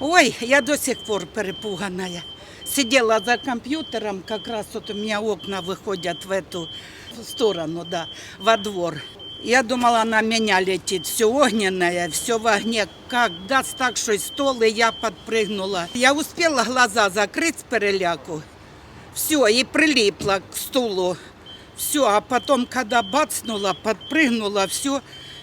Ой, я до сих пор перепуганная. Сидела за компьютером, как раз вот у меня окна выходят в эту сторону, да, во двор. Я думала, на меня летит, все огненное, все в огне. Как даст так, что и стол, и я подпрыгнула. Я успела глаза закрыть с переляку. Все, и прилипла к стулу. Все, а потом, когда бацнула, подпрыгнула, все,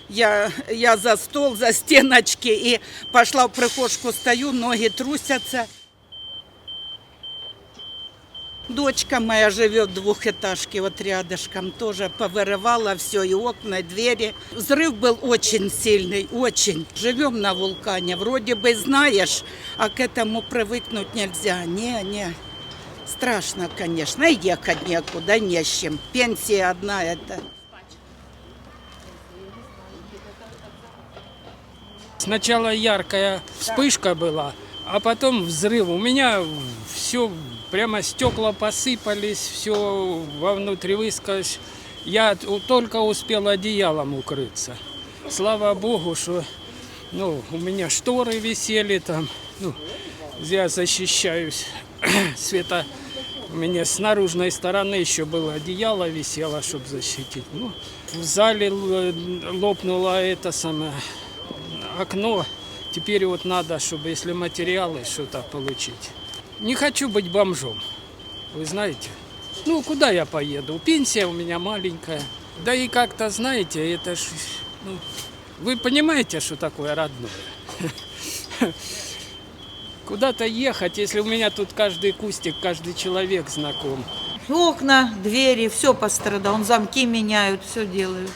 я, я за стол, за стеночки и пошла в прихожку, стою, ноги трусятся. Дочка моя живет в двухэтажке, вот рядышком, тоже повырывала все, и окна, и двери. Взрыв был очень сильный, очень. Живем на вулкане, вроде бы знаешь, а к этому привыкнуть нельзя. Не, не. Страшно, конечно, и ехать некуда, не с чем. Пенсия одна это. Сначала яркая вспышка была, а потом взрыв. У меня все, прямо стекла посыпались, все вовнутрь выскалось. Я только успел одеялом укрыться. Слава Богу, что ну, у меня шторы висели там. Ну, я защищаюсь. Света у меня с наружной стороны еще было одеяло висело, чтобы защитить. Ну, в зале л- лопнуло это самое окно. Теперь вот надо, чтобы если материалы что-то получить. Не хочу быть бомжом, вы знаете. Ну, куда я поеду? Пенсия у меня маленькая. Да и как-то, знаете, это ж... Ну, вы понимаете, что такое родное? Куда-то ехать, если у меня тут каждый кустик, каждый человек знаком. Окна, двери, все пострадало. Он замки меняют, все делают.